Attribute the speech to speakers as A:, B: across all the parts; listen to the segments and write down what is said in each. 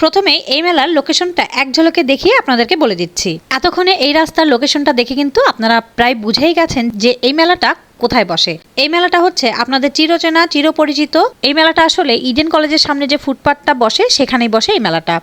A: প্রথমে এই মেলার লোকেশনটা এক ঝলকে দেখিয়ে আপনাদেরকে বলে দিচ্ছি। এতক্ষণে এই রাস্তার লোকেশনটা দেখে কিন্তু আপনারা প্রায় বুঝেই গেছেন যে এই মেলাটা কোথায় বসে। এই মেলাটা হচ্ছে আপনাদের চিরচেনা, চিরপরিচিত। এই মেলাটা আসলে ইডেন কলেজের সামনে যে ফুটপাথটা বসে, সেখানেই বসে এই মেলাটা।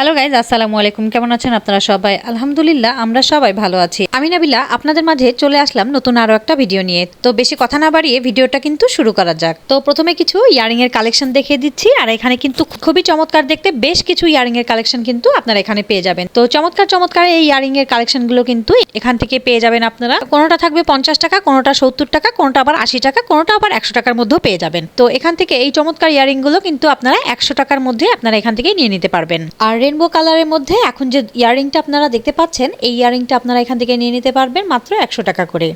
A: হ্যালো গাইজ আসসালামু আলাইকুম। কেমন আছেন আপনারা সবাই? আলহামদুলিল্লাহ, আমরা সবাই ভালো আছি। আমি নাবিলা, আপনাদের মাঝে চলে আসলাম নতুন আরও একটা ভিডিও নিয়ে। তো বেশি কথা না বাড়িয়ে ভিডিওটা কিন্তু শুরু করা যাক। তো প্রথমে কিছু ইয়ারিং এর কালেকশন দেখিয়ে দিচ্ছি, আর এখানে কিন্তু খুবই চমৎকার দেখতে বেশ কিছু ইয়ারিং এর কালেকশন কিন্তু আপনারা এখানে পেয়ে যাবেন। তো চমৎকার চমৎকার এই ইয়ারিং এর কালেকশনগুলো কিন্তু এখান থেকে পেয়ে যাবেন আপনারা। কোনোটা থাকবে পঞ্চাশ টাকা, কোনোটা সত্তর টাকা, কোনোটা আবার আশি টাকা, কোনোটা আবার একশো টাকার মধ্যেও পেয়ে যাবেন। তো এখান থেকে এই চমৎকার ইয়ারিংগুলো কিন্তু আপনারা একশো টাকার মধ্যে আপনারা এখান থেকে নিয়ে নিতে পারবেন। আর রেনবো কালারের মধ্যে এখন যে ইয়ারিংটা আপনারা দেখতে পাচ্ছেন, এই ইয়ারিংটা আপনারা এখান থেকে নিয়ে নিতে পারবেন মাত্র একশো টাকা করে।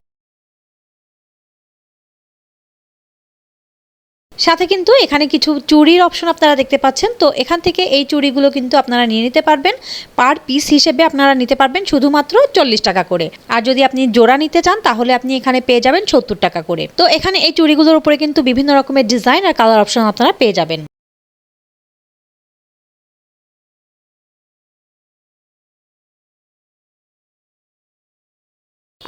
A: সাথে কিন্তু এখানে কিছু চুরির অপশন আপনারা দেখতে পাচ্ছেন। তো এখান থেকে এই চুড়িগুলো কিন্তু আপনারা নিয়ে নিতে পারবেন। পার পিস হিসেবে আপনারা নিতে পারবেন শুধুমাত্র চল্লিশ টাকা করে। আর যদি আপনি জোড়া নিতে চান, তাহলে আপনি এখানে পেয়ে যাবেন সত্তর টাকা করে। তো এখানে এই চুড়িগুলোর উপরে কিন্তু বিভিন্ন রকমের ডিজাইন আর কালার অপশন আপনারা পেয়ে যাবেন।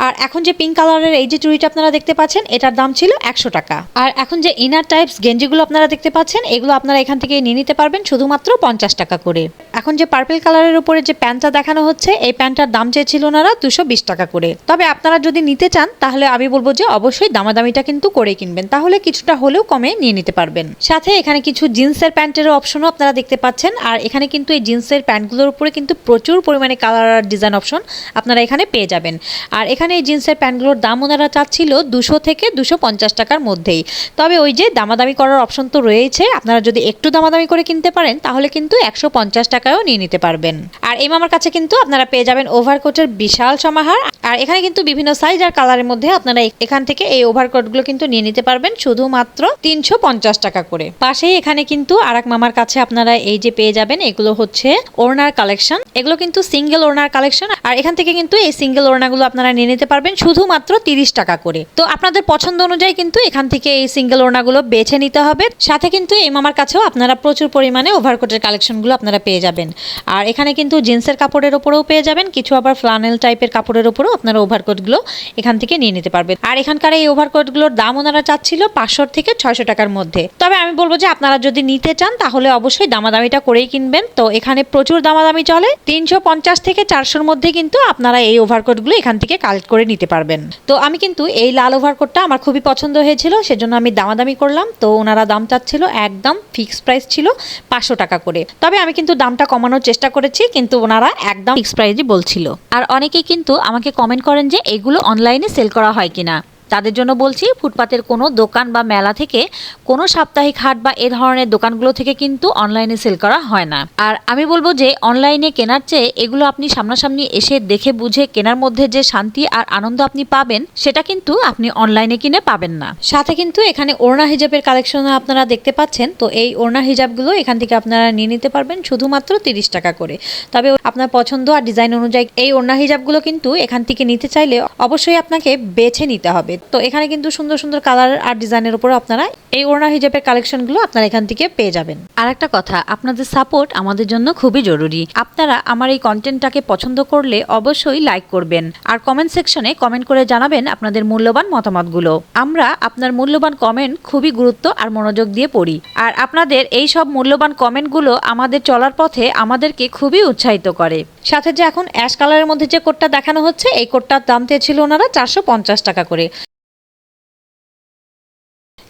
A: আর এখন যে পিঙ্ক কালারের এই যে চুড়িটা আপনারা দেখতে পাচ্ছেন, এটার দাম ছিল একশো টাকা। আর এখন যে ইনার টাইপস গেঞ্জিগুলো আপনারা দেখতে পাচ্ছেন, এগুলো আপনারা এখান থেকে নিয়ে নিতে পারবেন শুধুমাত্র পঞ্চাশ টাকা করে। এখন যে পার্পল কালারের উপরে যে প্যান্টটা দেখানো হচ্ছে, এই প্যান্টটার দাম চেয়েছিল ওনারা দুশো বিশ টাকা করে। তবে আপনারা যদি নিতে চান, তাহলে আমি বলব যে অবশ্যই দামাদামিটা কিন্তু করে কিনবেন। তাহলে কিছুটা হলেও কমে নিয়ে নিতে পারবেন। সাথে এখানে কিছু জিন্সের প্যান্টেরও অপশনও আপনারা দেখতে পাচ্ছেন। আর এখানে কিন্তু এই জিন্সের প্যান্টগুলোর উপরে কিন্তু প্রচুর পরিমাণে কালার আর ডিজাইন অপশন আপনারা এখানে পেয়ে যাবেন। আর এখানে এই জিন্সের প্যান্টগুলোর দাম ওনারা চাচ্ছিল দুশো থেকে দুশো পঞ্চাশ টাকার মধ্যেই। তবে ওই যে দামাদামি করার অপশন তো রয়েছে, আপনারা যদি একটু দামাদামি করে কিনতে পারেন, তাহলে কিন্তু একশো পঞ্চাশ টাকায়ও নিয়ে নিতে পারবেন। আর এই মামার কাছে কিন্তু আপনারা পেয়ে যাবেন ওভারকোটের বিশাল সমাহার। আর এখানে কিন্তু বিভিন্ন সাইজ আর কালারের মধ্যে আপনারা এখান থেকে এই ওভারকোটগুলো কিন্তু নিয়ে নিতে পারবেন, শুধুমাত্র তিনশো পঞ্চাশ টাকা করে। পাশেই এখানে কিন্তু আর মামার কাছে আপনারা এই যে পেয়ে যাবেন, এগুলো হচ্ছে ওড়নার কালেকশন এগুলো কিন্তু সিঙ্গেল ওড়নার কালেকশন আর এখান থেকে কিন্তু এই সিঙ্গেল ওড়নাগুলো আপনারা নিয়ে নিতে পারবেন শুধুমাত্র তিরিশ টাকা করে। তো আপনাদের পছন্দ অনুযায়ী কিন্তু এখান থেকে এই সিঙ্গেল ওড়নাগুলো বেছে নিতে হবে। সাথে কিন্তু এই মামার কাছেও আপনারা প্রচুর পরিমাণে ওভারকোটের কালেকশনগুলো আপনারা পেয়ে যাবেন। আর এখানে কিন্তু জিন্সের কাপড়ের ওপরেও পেয়ে যাবেন, কিছু আবার ফ্লানেল টাইপের কাপড়ের ওপরেও আপনারা ওভারকোটগুলো এখান থেকে নিয়ে নিতে পারবেন। আর এখানকার এই ওভারকোটগুলোর দাম ওনারা চাচ্ছিল পাঁচশো থেকে ছয়শো টাকার মধ্যে। তবে আমি বলব যে আপনারা যদি নিতে চান, তাহলে অবশ্যই দামাদামিটা করেই কিনবেন। তো এখানে প্রচুর দামাদামি চলে। তিনশো পঞ্চাশ থেকে চারশোর মধ্যে কিন্তু আপনারা এই ওভারকোটগুলো এখান থেকে কালেক্ট করে নিতে পারবেন। তো আমি কিন্তু এই লাল ওভারকোটটা আমার খুবই পছন্দ হয়েছিল, সেজন্য আমি দামাদামি করলাম। তো ওনারা দাম চাচ্ছিল একদম ফিক্সড প্রাইস ছিল পাঁচশো টাকা করে। তবে আমি কিন্তু দামটা কমানোর চেষ্টা করেছি, কিন্তু ওনারা একদম ফিক্স প্রাইসই বলছিল। আর অনেকেই কিন্তু আমাকে কমেন্ট করেন যে এগুলো অনলাইনে সেল করা হয় কিনা। তাদের জন্য বলছি, ফুটপাতের কোনো দোকান বা মেলা থেকে কোনো সাপ্তাহিক হাট বা এ ধরনের দোকানগুলো থেকে কিন্তু অনলাইনে সেল করা হয় না। আর আমি বলব যে অনলাইনে কেনার চেয়ে এগুলো আপনি সামনাসামনি এসে দেখে বুঝে কেনার মধ্যে যে শান্তি আর আনন্দ আপনি পাবেন, সেটা কিন্তু আপনি অনলাইনে কিনে পাবেন না। সাথে কিন্তু এখানে ওড়না হিজাবের কালেকশন আপনারা দেখতে পাচ্ছেন, তো এই ওড়না হিজাবগুলো এখান থেকে আপনারা নিয়ে নিতে পারবেন শুধুমাত্র তিরিশ টাকা করে। তবে আপনার পছন্দ আর ডিজাইন অনুযায়ী এই ওড়না হিজাবগুলো কিন্তু এখান থেকে নিতে চাইলে অবশ্যই আপনাকে বেছে নিতে হবে। তো এখানে কিন্তু সুন্দর সুন্দর কালার আর ডিজাইনের উপরে আপনারা এই ওড়না হিজাবের কালেকশনগুলো আপনারা এখান থেকে পেয়ে যাবেন। আর একটা কথা, আপনাদের সাপোর্ট আমাদের জন্য খুবই জরুরি। আপনারা আমার এই কন্টেন্টটাকে পছন্দ করলে অবশ্যই লাইক করবেন আর কমেন্ট সেকশনে কমেন্ট করে জানাবেন আপনাদের মূল্যবান মতামতগুলো। আমরা আপনার মূল্যবান কমেন্ট খুবই গুরুত্ব আর মনোযোগ দিয়ে পড়ি। আর আপনাদের এই সব মূল্যবান কমেন্টগুলো আমাদের চলার পথে আমাদেরকে খুবই উৎসাহিত করে। সাথে যে এখন অ্যাশ কালারের মধ্যে যে কোটটা দেখানো হচ্ছে, এই কোটটার দাম চেয়েছিল ওনারা চারশো পঞ্চাশ টাকা করে।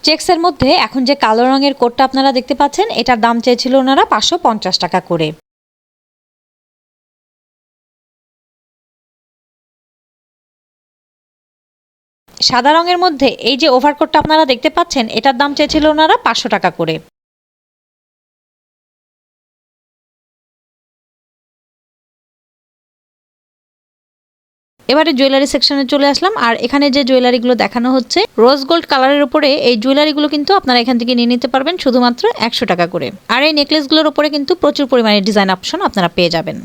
A: চেক্সের মধ্যে এখন যে কালো রঙের কোটটা আপনারা দেখতে পাচ্ছেন, এটার দাম চেয়েছিল ওনারা পাঁচশো পঞ্চাশ টাকা করে। সাদা রঙের মধ্যে এই যে ওভারকোটটা আপনারা দেখতে পাচ্ছেন, এটার দাম চেয়েছিল ওনারা পাঁচশো টাকা করে। এবারে জুয়েলারি সেকশনে চলে আসলাম। আর এখানে যে জুয়েলারিগুলো দেখানো হচ্ছে রোজ গোল্ড কালারের উপরে এই জুয়েলারিগুলো কিন্তু আপনারা এখান থেকে নিয়ে নিতে পারবেন শুধুমাত্র একশো টাকা করে। আর এই নেকলেসগুলোর উপরে কিন্তু প্রচুর পরিমাণে ডিজাইন অপশন আপনারা পেয়ে যাবেন।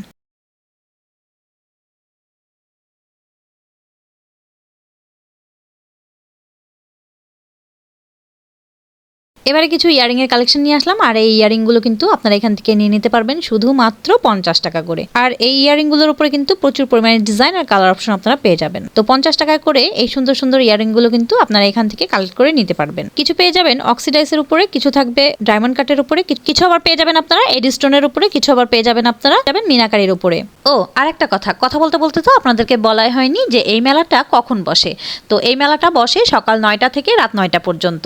A: এবারে কিছু ইয়ারিংয়ের কালেকশন নিয়ে আসলাম, আর এই ইয়ারিংগুলো কিন্তু আপনারা এখান থেকে নিয়ে নিতে পারবেন শুধুমাত্র পঞ্চাশ টাকা করে। আর এই ইয়ারিংগুলোর উপরে কিন্তু প্রচুর পরিমাণে ডিজাইন আর কালার অপশন আপনারা পেয়ে যাবেন। তো পঞ্চাশ টাকা করে এই সুন্দর সুন্দর ইয়ারিংগুলো কিন্তু আপনারা এখান থেকে কালেক্ট করে নিতে পারবেন। কিছু পেয়ে যাবেন অক্সিডাইসের উপরে, কিছু থাকবে ডায়মন্ড কাটের উপরে কিছু আবার পেয়ে যাবেন আপনারা এডি স্টোনের উপরে, কিছু আবার পেয়ে যাবেন আপনারা যাবেন মিনাকারির উপরে। ও আর একটা কথা কথা বলতে বলতে তো আপনাদেরকে বলাই হয়নি যে এই মেলাটা কখন বসে। তো এই মেলাটা বসে সকাল নয়টা থেকে রাত নয়টা পর্যন্ত।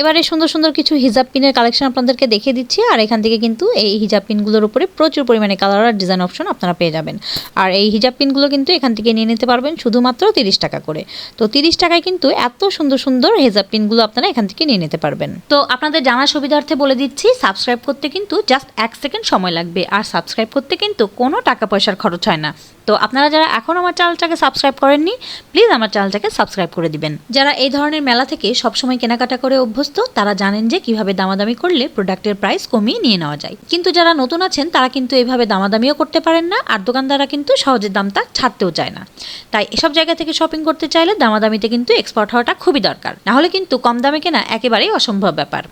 A: এবারে সুন্দর সুন্দর কিছু হিজাব পিনের কালেকশন আপনাদেরকে দেখিয়ে দিচ্ছি, আর এখান থেকে কিন্তু এই হিজাব পিনগুলোর উপরে প্রচুর পরিমাণে কালার আর ডিজাইন অপশন আপনারা পেয়ে যাবেন। আর এই হিজাব পিনগুলো কিন্তু এখান থেকে নিয়ে নিতে পারবেন শুধুমাত্র তিরিশ টাকা করে। তো তিরিশ টাকায় কিন্তু এত সুন্দর সুন্দর হিজাব পিনগুলো আপনারা এখান থেকে নিয়ে নিতে পারবেন। তো আপনাদের জানার সুবিধার্থে বলে দিচ্ছি সাবস্ক্রাইব করতে কিন্তু জাস্ট এক সেকেন্ড সময় লাগবে, আর সাবস্ক্রাইব করতে কিন্তু কোনো টাকা পয়সার খরচ হয় না। তো আপনারা যারা এখন আমার চ্যানেলটাকে সাবস্ক্রাইব করেননি প্লিজ আমার চ্যানেলটাকে সাবস্ক্রাইব করে দিবেন। যারা এই ধরনের মেলা থেকে সবসময় কেনাকাটা করে অভ্যস্ত তারা জানেন যে কীভাবে দামাদামি করলে প্রোডাক্টের প্রাইস কমিয়ে নিয়ে নেওয়া যায়। কিন্তু যারা নতুন আছেন, তারা কিন্তু এভাবে দামাদামিও করতে পারেন না, আর দোকানদাররা কিন্তু সহজে দামটা ছাড়তেও চায় না। তাই এসব জায়গা থেকে শপিং করতে চাইলে দামাদামিতে কিন্তু এক্সপার্ট হওয়াটা খুবই দরকার। নাহলে কিন্তু কম দামে কেনা একেবারেই অসম্ভব ব্যাপার।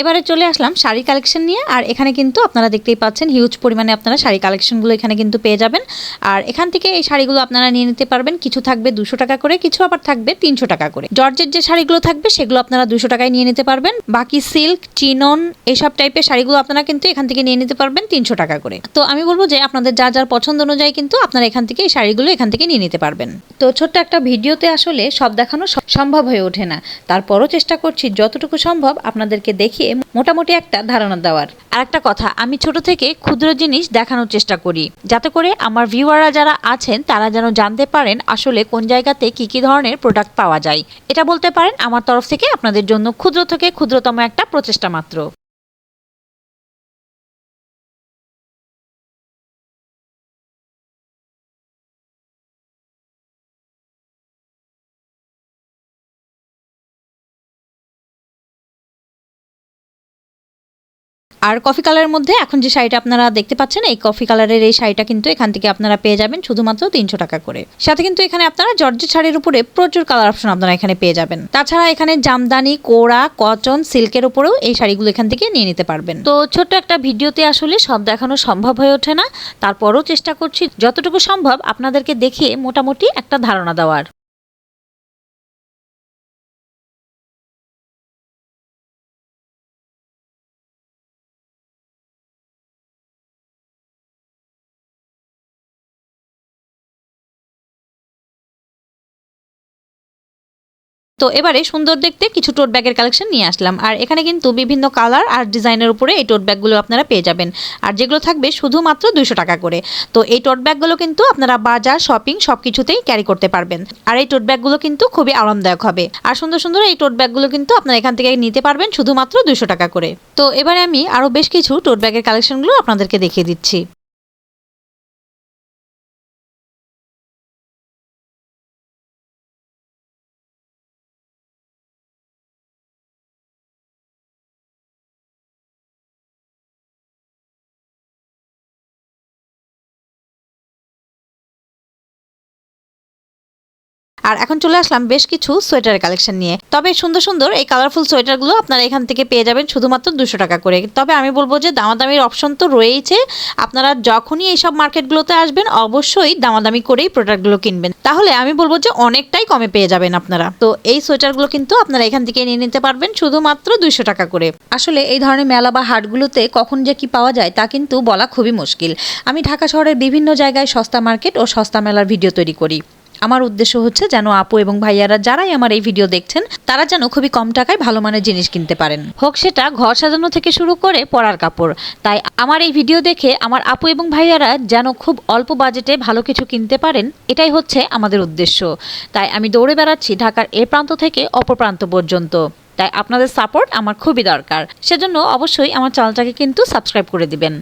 A: এবারে চলে আসলাম শাড়ি কালেকশন নিয়ে, আর এখানে কিন্তু আপনারা দেখতেই পাচ্ছেন হিউজ পরিমাণে আপনারা শাড়ি কালেকশনগুলো এখানে কিন্তু পেয়ে যাবেন। আর এখান থেকে এই শাড়িগুলো আপনারা নিয়ে নিতে পারবেন, কিছু থাকবে দুশো টাকা করে, কিছু আবার থাকবে তিনশো টাকা করে। জর্জের যে শাড়িগুলো থাকবে, সেগুলো আপনারা দুশো টাকায় নিয়ে নিতে পারবেন। বাকি সিল্ক চিনন এসব টাইপের শাড়িগুলো আপনারা কিন্তু এখান থেকে নিয়ে নিতে পারবেন তিনশো টাকা করে। তো আমি বলব যে আপনাদের যা যার পছন্দ অনুযায়ী কিন্তু আপনারা এখান থেকে এই শাড়িগুলো এখান থেকে নিয়ে নিতে পারবেন। তো ছোট্ট একটা ভিডিওতে আসলে সব দেখানো সম্ভব হয়ে ওঠে না। তারপরও চেষ্টা করছি যতটুকু সম্ভব আপনাদেরকে দেখিয়ে মোটামুটি একটা ধারণা দেওয়ার। আর একটা কথা, আমি ছোট থেকে ক্ষুদ্র জিনিস দেখানোর চেষ্টা করি, যাতে করে আমার ভিউয়াররা যারা আছেন, তারা যেন জানতে পারেন আসলে কোন জায়গাতে কি কি ধরনের প্রোডাক্ট পাওয়া যায়। এটা বলতে পারেন আমার তরফ থেকে আপনাদের জন্য ক্ষুদ্র থেকে ক্ষুদ্রতম একটা প্রচেষ্টা মাত্র। আর কফি কালারের মধ্যে এখন যে শাড়িটা আপনারা দেখতে পাচ্ছেন, এই কফি কালারের এই শাড়িটা কিন্তু এখান থেকে আপনারা পেয়ে যাবেন শুধুমাত্র তিনশো টাকা করে। সাথে কিন্তু এখানে আপনারা জর্জেট শাড়ির উপরে প্রচুর কালার অপশন আপনারা এখানে পেয়ে যাবেন। তাছাড়া এখানে জামদানি কোড়া কটন সিল্কের উপরেও এই শাড়িগুলো এখান থেকে নিয়ে নিতে পারবেন। তো ছোট্ট একটা ভিডিওতে আসলে সব দেখানো সম্ভব হয়ে ওঠে না। তারপরও চেষ্টা করছি যতটুকু সম্ভব আপনাদেরকে দেখিয়ে মোটামুটি একটা ধারণা দেওয়ার। তো এবারে সুন্দর দেখতে কিছু টোট ব্যাগের কালেকশন নিয়ে আসলাম। আর এখানে কিন্তু বিভিন্ন কালার আর ডিজাইনের উপরে এই টোট ব্যাগগুলো আপনারা পেয়ে যাবেন। আর যেগুলো থাকবে শুধুমাত্র দুইশো টাকা করে। তো এই টোট ব্যাগগুলো কিন্তু আপনারা বাজার শপিং সব কিছুতেই ক্যারি করতে পারবেন। আর এই টোট ব্যাগগুলো কিন্তু খুবই আরামদায়ক হবে। আর সুন্দর সুন্দর এই টোট ব্যাগগুলো কিন্তু আপনারা এখান থেকে নিতে পারবেন শুধুমাত্র দুইশো টাকা করে। তো এবারে আমি আরও বেশ কিছু টোট ব্যাগের কালেকশনগুলো আপনাদেরকে দেখিয়ে দিচ্ছি। আর এখন চলে আসলাম বেশ কিছু সোয়েটারের কালেকশন নিয়ে। তবে সুন্দর সুন্দর এই কালারফুল সোয়েটারগুলো আপনারা এখান থেকে পেয়ে যাবেন শুধুমাত্র দুশো টাকা করে। তবে আমি বলব যে দামাদামির অপশন তো রয়েইছে। আপনারা যখনই এইসব মার্কেটগুলোতে আসবেন, অবশ্যই দামাদামি করেই প্রোডাক্টগুলো কিনবেন। তাহলে আমি বলব যে অনেকটাই কমে পেয়ে যাবেন আপনারা। তো এই সোয়েটারগুলো কিন্তু আপনারা এখান থেকে নিয়ে নিতে পারবেন শুধুমাত্র দুইশো টাকা করে। আসলে এই ধরনের মেলা বা হাটগুলোতে কখন যে কি পাওয়া যায় তা কিন্তু বলা খুবই মুশকিল। আমি ঢাকা শহরের বিভিন্ন জায়গায় সস্তা মার্কেট ও সস্তা মেলার ভিডিও তৈরি করি। আমার উদ্দেশ্য হচ্ছে যেন আপু এবং ভাইয়ারা যারাই আমার এই ভিডিও দেখছেন, তারা যেন খুবই কম টাকায় ভালো মানের জিনিস কিনতে পারেন। হোক সেটা ঘর সাজানো থেকে শুরু করে পরার কাপড়। তাই আমার এই ভিডিও দেখে আমার আপু এবং ভাইয়ারা যেন খুব অল্প বাজেটে ভালো কিছু কিনতে পারেন, এটাই হচ্ছে আমাদের উদ্দেশ্য। তাই আমি দৌড়ে বেড়াচ্ছি ঢাকার এ প্রান্ত থেকে অপর প্রান্ত পর্যন্ত। তাই আপনাদের সাপোর্ট আমার খুবই দরকার। সেজন্য অবশ্যই আমার চ্যানেলটাকে কিন্তু সাবস্ক্রাইব করে দিবেন।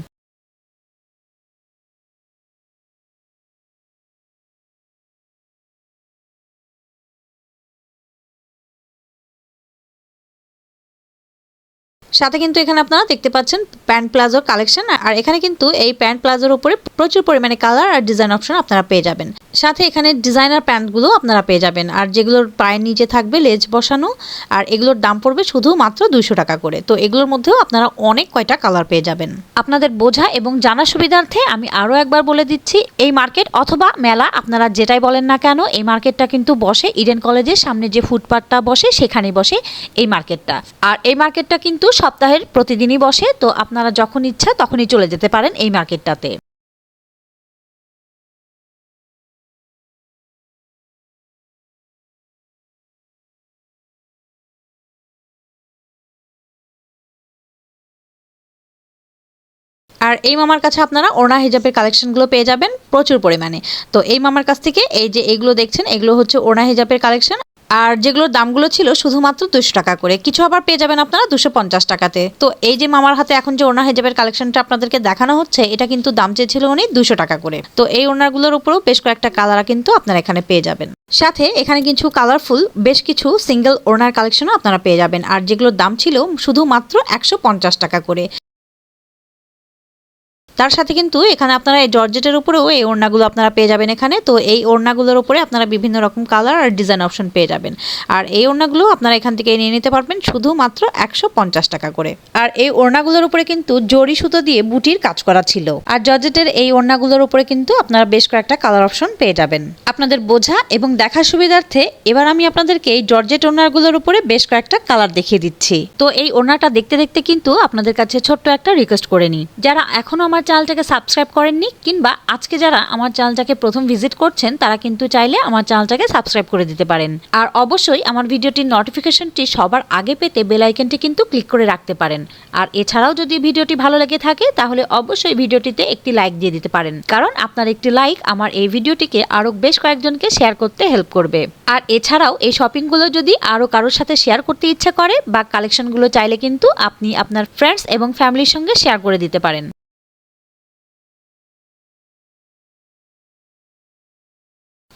A: সাথে কিন্তু এখানে আপনারা দেখতে পাচ্ছেন প্যান্ট প্লাজোর কালেকশন আর এখানে কিন্তু এই প্যান্ট প্লাজোর উপরে প্রচুর পরিমাণে কালার আর ডিজাইন অপশন আপনারা পেয়ে যাবেন। সাথে এখানে ডিজাইনার প্যান্টগুলো আপনারা পেয়ে যাবেন, আর যেগুলোর পায়ের নিচে থাকবে লেজ বসানো, আর এগুলোর দাম পড়বে শুধু মাত্র দুইশো টাকা করে। তো এগুলোর মধ্যেও আপনারা অনেক কয়টা কালার পেয়ে যাবেন। আপনাদের বোঝা এবং জানার সুবিধার্থে আমি আরও একবার বলে দিচ্ছি, এই মার্কেট অথবা মেলা আপনারা যেটাই বলেন না কেন, এই মার্কেটটা কিন্তু বসে। ইডেন কলেজের সামনে যে ফুটপাথটা বসে, সেখানেই বসে এই মার্কেটটা আর এই মার্কেটটা কিন্তু সপ্তাহের প্রতিদিনই বসে, তো আপনারা যখন ইচ্ছা তখনই চলে যেতে পারেন এই মার্কেটটাতে। আর এই মামার কাছে আপনারা ওড়না হিজাবের কালেকশনগুলো পেয়ে যাবেন প্রচুর পরিমাণে। তো এই মামার কাছ থেকে এই যে এগুলো দেখছেন, এগুলো হচ্ছে ওড়না হিজাবের কালেকশন। আর যেগুলোর দামগুলো ছিল শুধুমাত্র দুশো টাকা করে। কিছু আবার পেয়ে যাবেন আপনারা দুশো পঞ্চাশ টাকাতে। তো এই যে মামার হাতে এখন যে ওড়না হিজাবের কালেকশনটা আপনাদেরকে দেখানো হচ্ছে, এটা কিন্তু দাম চেয়েছিল উনি দুশো টাকা করে। তো এই ওড়নাগুলোর উপরেও বেশ কয়েকটা কালার কিন্তু আপনারা এখানে পেয়ে যাবেন। সাথে এখানে কিছু কালারফুল, বেশ কিছু সিঙ্গেল ওড়নার কালেকশনও আপনারা পেয়ে যাবেন। আর যেগুলোর দাম ছিল শুধুমাত্র একশো পঞ্চাশ টাকা করে। তার সাথে কিন্তু এখানে আপনারা এই জর্জেটের উপরেও এই ওড়নাগুলো আপনারা পেয়ে যাবেন এখানে। তো এই ওড়নাগুলোর উপরে আপনারা বিভিন্ন রকম কালার আর ডিজাইন অপশন পেয়ে যাবেন। আর এই ওড়নাগুলো আপনারা এখান থেকে নিয়ে নিতে পারবেন শুধুমাত্র একশো পঞ্চাশ টাকা করে। আর এই ওড়নাগুলোর উপরে কিন্তু জরি সুতো দিয়ে বুটির কাজ করা ছিল। আর জর্জেটের এই ওড়নাগুলোর উপরে কিন্তু আপনারা বেশ কয়েকটা কালার অপশন পেয়ে যাবেন। আপনাদের বোঝা এবং দেখার সুবিধার্থে এবার আমি আপনাদেরকে এই জর্জেট ওড়নাগুলোর উপরে বেশ কয়েকটা কালার দেখিয়ে দিচ্ছি। তো এই ওড়নাটা দেখতে দেখতে কিন্তু আপনাদের কাছে ছোট্ট একটা রিকোয়েস্ট করে নিই। যারা এখনও আমার চ্যানেলটাকে সাবস্ক্রাইব করেননি কিংবা আজকে যারা আমার চ্যানেলটাকে প্রথম ভিজিট করছেন, তারা কিন্তু চাইলে আমার চ্যানেলটাকে সাবস্ক্রাইব করে দিতে পারেন। আর অবশ্যই আমার ভিডিওটির নোটিফিকেশনটি সবার আগে পেতে বেল আইকনটি কিন্তু ক্লিক করে রাখতে পারেন। আর এছাড়াও যদি ভিডিওটি ভালো লেগে থাকে, তাহলে অবশ্যই ভিডিওটিতে একটি লাইক দিয়ে দিতে পারেন। কারণ আপনার একটি লাইক আমার এই ভিডিওটিকে আরও বেশ কয়েকজনকে শেয়ার করতে হেল্প করবে। আর এছাড়াও এই শপিংগুলো যদি আরও কারোর সাথে শেয়ার করতে ইচ্ছা করে, বা কালেকশনগুলো চাইলে কিন্তু আপনি আপনার ফ্রেন্ডস এবং ফ্যামিলির সঙ্গে শেয়ার করে দিতে পারেন।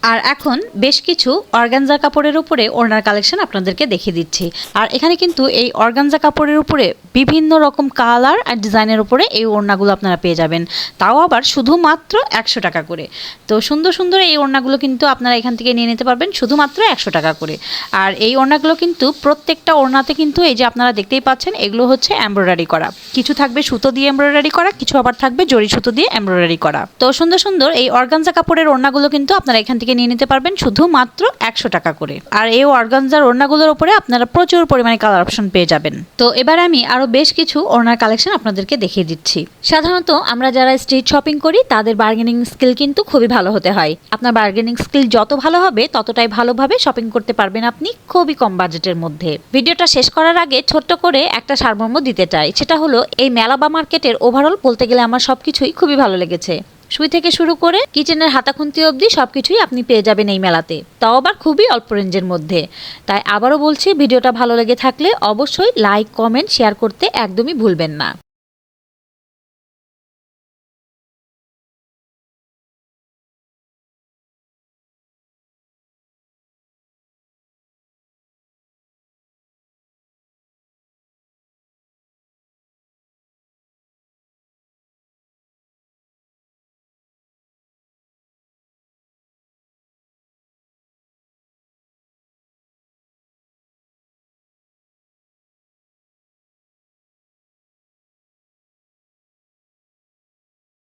A: আর এখন বেশ কিছু অর্গানজা কাপড়ের উপরে ওড়নার কালেকশন আপনাদেরকে দেখিয়ে দিচ্ছি। আর এখানে কিন্তু এই অর্গানজা কাপড়ের উপরে বিভিন্ন রকম কালার আর ডিজাইনের উপরে এই ওড়নাগুলো আপনারা পেয়ে যাবেন। তাও আবার শুধুমাত্র একশো টাকা করে। তো সুন্দর সুন্দর এই ওড়নাগুলো কিন্তু আপনারা এখান থেকে নিয়ে নিতে পারবেন শুধুমাত্র একশো টাকা করে। আর এই ওড়নাগুলো কিন্তু প্রত্যেকটা ওড়নাতে কিন্তু এই যে আপনারা দেখতেই পাচ্ছেন, এগুলো হচ্ছে এমব্রয়ডারি করা। কিছু থাকবে সুতো দিয়ে এমব্রয়ডারি করা, কিছু আবার থাকবে জরি সুতো দিয়ে এমব্রয়ডারি করা। তো সুন্দর সুন্দর এই অর্গানজা কাপড়ের ওড়নাগুলো কিন্তু আপনারা এখান থেকে নিয়ে নিতে পারবেন শুধুমাত্র একশো টাকা করে। আর এই অর্গানজার ওড়নাগুলোর উপরে আপনারা প্রচুর পরিমাণে কালার অপশন পেয়ে যাবেন। তো এবার আমি আরও বেশ কিছু ওড়নার কালেকশন আপনাদেরকে দেখিয়ে দিচ্ছি। সাধারণত আমরা যারা স্ট্রিট শপিং করি, তাদের বার্গেনিং স্কিল কিন্তু খুবই ভালো হতে হয়। আপনার বার্গেনিং স্কিল যত ভালো হবে, ততটাই ভালোভাবে শপিং করতে পারবেন আপনি খুবই কম বাজেটের মধ্যে। ভিডিওটা শেষ করার আগে ছোট্ট করে একটা সারমর্ম দিতে চাই। সেটা হলো, এই মেলা বা মার্কেটের ওভারঅল বলতে গেলে আমার সবকিছুই খুবই ভালো লেগেছে। সুই থেকে শুরু করে কিচেনের হাতাখুন্তি অবধি সবকিছুই আপনি পেয়ে যাবেন এই মেলাতে। তাও আবার খুবই অল্প রেঞ্জের মধ্যে। তাই আবারও বলছি, ভিডিওটা ভালো লেগে থাকলে অবশ্যই লাইক কমেন্ট শেয়ার করতে একদমই ভুলবেন না।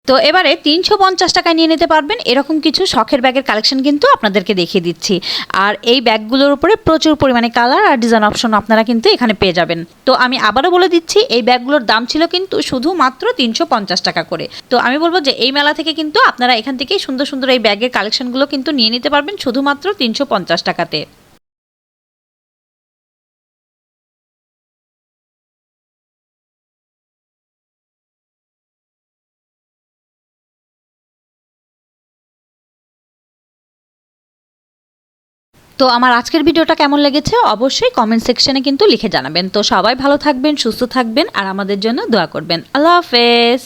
A: তো এবারে তিনশো পঞ্চাশ টাকায় নিয়ে নিতে পারবেন। এরকম কিছু শখের ব্যাগের কালেকশন কিন্তু আপনাদেরকে দেখিয়ে দিচ্ছি। আর এই ব্যাগগুলোর উপরে প্রচুর পরিমাণে কালার আর ডিজাইন অপশন আপনারা কিন্তু এখানে পেয়ে যাবেন। তো আমি আবারও বলে দিচ্ছি, এই ব্যাগগুলোর দাম ছিল কিন্তু শুধুমাত্র তিনশো পঞ্চাশ টাকা করে। তো আমি বলব যে এই মেলা থেকে কিন্তু আপনারা এখান থেকেই সুন্দর সুন্দর এই ব্যাগের কালেকশনগুলো কিন্তু নিয়ে নিতে পারবেন শুধুমাত্র তিনশো পঞ্চাশ টাকাতে। তো আমার আজকের ভিডিওটা কেমন লেগেছে অবশ্যই কমেন্ট সেকশনে কিন্তু লিখে জানাবেন। তো সবাই ভালো থাকবেন, সুস্থ থাকবেন, আর আমাদের জন্য দোয়া করবেন। আল্লাহ হাফেজ।